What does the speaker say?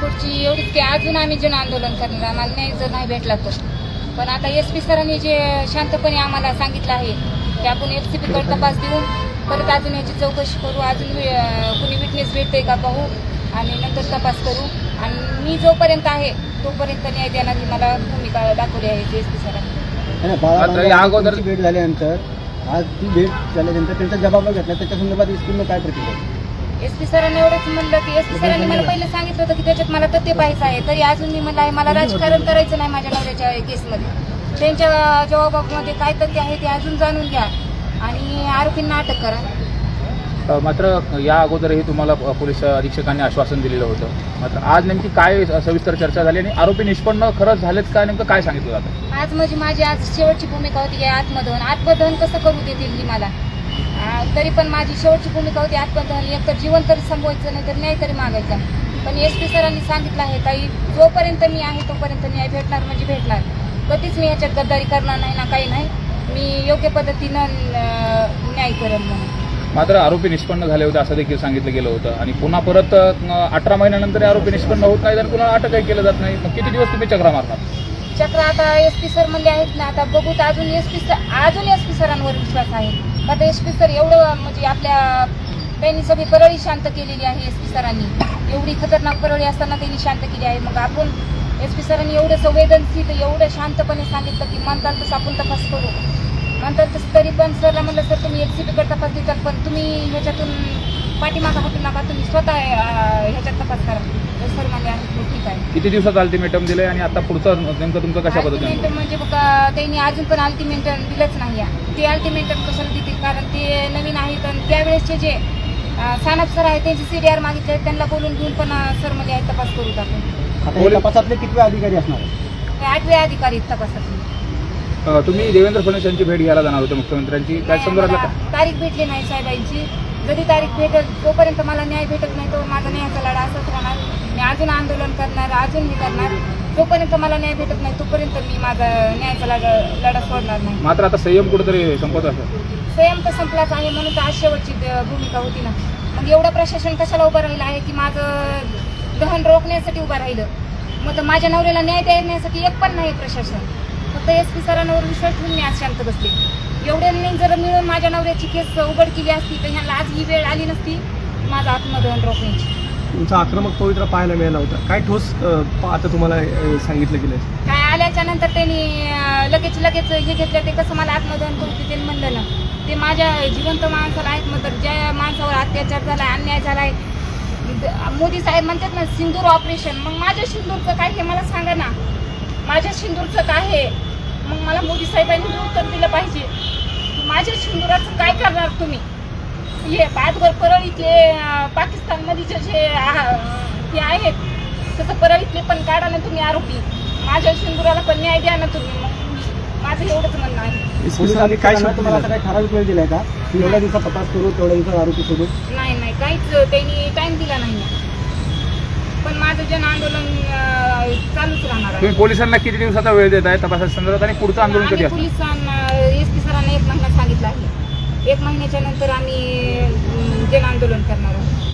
पुढची एवढीच की अजून आम्ही जन आंदोलन करणार आम्हाला न्याय जर नाही भेटला तर. पण आता एस पी सरांनी जे शांतपणे आम्हाला सांगितलं आहे की आपण एफ सी पीकडे तपास देऊन परत अजून याची चौकशी करू अजून कुणी विटनेस भेटतोय का पाहू आणि नंतर तपास करू. आणि मी जोपर्यंत आहे तोपर्यंत न्याय देणार ही मला भूमिका दाखवली आहे एस पी सरांनी. अगोदर- भेट झाल्यानंतर आज ती भेट झाल्यानंतर त्यांचा जबाब घेतला त्याच्या संदर्भात एसपीनं काय प्रतिक्रिया एस पी सरांनी एवढंच म्हणलं की एस पी सरांनी मला पहिलं सांगितलं होतं की त्याच्यात मला तथ्य पाहायचं आहे. तरी अजून मी म्हणलं आहे मला राजकारण करायचं नाही माझ्या नवऱ्याच्या केसमध्ये. त्यांच्या जबाबामध्ये काय तथ्य आहे ते अजून जाणून घ्या आणि आरोपींना अटक करा. मात्र या अगोदरही तुम्हाला पोलीस अधीक्षकांनी आश्वासन दिलेलं होतं. मात्र आज नेमकी काय सविस्तर चर्चा झाली आणि आरोपी निष्पन्न खरंच झालेत का? नेमकं काय सांगितलं जातं? आज म्हणजे माझी आज शेवटची भूमिका होती आत्मदहन. आत्मदहन कसं करू देतील मला? तरी पण माझी शेवटची भूमिका होती आत्मदहन एक तर जीवन तरी संपवायचं नाही तर न्याय तरी मागायचा. पण एस पी सरांनी सांगितलं आहे ताई जोपर्यंत मी आहे तोपर्यंत न्याय भेटणार म्हणजे भेटणार. कधीच मी ह्याच्यात गद्दारी करणार नाही ना काही नाही. मी योग्य पद्धतीनं न्याय करेन म्हणून. मात्र आरोपी निष्पन्न झाले होते असं देखील सांगितलं गेलं होतं. आणि पुन्हा परत अठरा महिन्यानंतर आरोपी निष्पन्न होत नाही तर पुन्हा अटकही केलं जात नाही. मग किती दिवस तुम्ही चक्रा मारणार? चक्र आता एस पी सर म्हणले आहेत ना आता बघू तर अजून एस पी सर अजून एस पी सरांवर विश्वास आहे. आता एस पी सर एवढं म्हणजे आपल्या त्यांनी सगळी परळी शांत केलेली आहे एस पी सरांनी एवढी खतरनाक परळी असताना त्यांनी शांत केली आहे. मग आपण एस पी सरांनी एवढं संवेदनशील एवढं शांतपणे सांगितलं की म्हणतात तसं आपण तपास करू. म्हणतात तसं तरी पण सरला म्हणलं सर तुम्ही एस सी बीकडे तपास देतात पण तुम्ही ह्याच्यातून पाठीमागा हटू नका तुम्ही स्वतः ह्याच्यात तपास करा तर सर म्हणजे आहे ठीक आहे किती दिवसात अल्टिमेटम दिले आणि आता पुढचं नेमकं तुमचं कशा पद्धतीने? अल्टिमेटम म्हणजे बघा त्यांनी अजून पण अल्टिमेटम दिलंच नाही आहे. ते अल्टिमेटम कशाला देतील? कारण ते नवीन आहेत आणि त्यावेळेसचे जे अं, सानप सर आहेत त्यांचे सी डी आर मागितले आहेत, त्यांना बोलून घेऊन पण सरमध्ये आहे तपास करू आपण. आता हे तपासातले कितवे अधिकारी असणार आठवे अधिकारी आहेत अ, तुम्ही देवेंद्र फडणवीस यांची भेट घ्यायला जाणार होते मुख्यमंत्र्यांची. संदर्भातलं काय? तारीख भेटली नाही साहेबांची. जरी तारीख भेटल तोपर्यंत मला न्याय भेटत नाही तो माझा न्यायाचा लढा अजून आंदोलन करणार अजून हे करणार. जोपर्यंत मला न्याय भेटत नाही तोपर्यंत मी माझा न्यायाचा लढा लढा सोडणार नाही. मात्र आता संयम कुठेतरी संपत असं. संयम तर संपलाच आहे म्हणून तर आज शेवटची द- भूमिका होती ना. मग एवढं प्रशासन कशाला उभं राहिलं आहे की माझं दहन रोखण्यासाठी उभं राहिलं? मग तर माझ्या नवऱ्याला न्याय देण्यासाठी एक पण नाही प्रशासन. फक्त एस पी सरांवर विश्वास ठेवून मी आज शांत बसले. एवढ्यांनी जर मिळून माझ्या नवऱ्याची केस उघड केली असती तर ह्यांना आज ही वेळ आली नसती माझं आत्मदहन रोखण्याची. तुमचा आक्रमक पवित्रा पाहायला मिळाला होता. काय ठोस अ, आता तुम्हाला अ, सांगितलं गेलं काय आल्याच्यानंतर त्यांनी अं, लगेच लगेच हे घेतलं. ते कसं मला आत्मदहन करू ते त्यांनी म्हणलं ना ते माझ्या जिवंत माणसाला आहेत म्हणतात ज्या माणसावर अत्याचार झाला अन्याय झालाय. आहे मोदी साहेब म्हणतात ना सिंदूर ऑपरेशन. मग माझ्या सिंदूरचं काय हे मला सांगा ना. माझ्या सिंदूरचं काय आहे मग मला मोदी साहेबांनी हे उत्तर दिलं पाहिजे. की माझ्या सिंदुराचं काय करणार तुम्ही? हे पाचघर परळीतले अं, पाकिस्तानमध्ये जे ते आहेत तसं परळीतले पण काढा ना तुम्ही आरोपी. माझ्या सिंदुराला पण न्याय द्या ना तुम्ही. मग माझं एवढंच म्हणणं आहे. पोलिसांनी काय शब्द तुम्हाला असं दिला? काही ठराविक वेळ दिलाय का? की एवढ्या दिवसात तपास करू तेवढ्या दिवसात आरोपी शोधू? नाही नाही काहीच त्यांनी टाइम दिला नाही. पण माझं जन आंदोलन चालूच राहणार आहे. तुम्ही पोलिसांना किती दिवसाचा वेळ देत आहे तपासा संदर्भात आणि पुढचं आंदोलन कधी असणार? पोलिसांना एस पी सरांना एक महिना सांगितलं आहे. एक महिन्याच्या नंतर आम्ही जनआंदोलन जन आंदोलन करणार आहोत.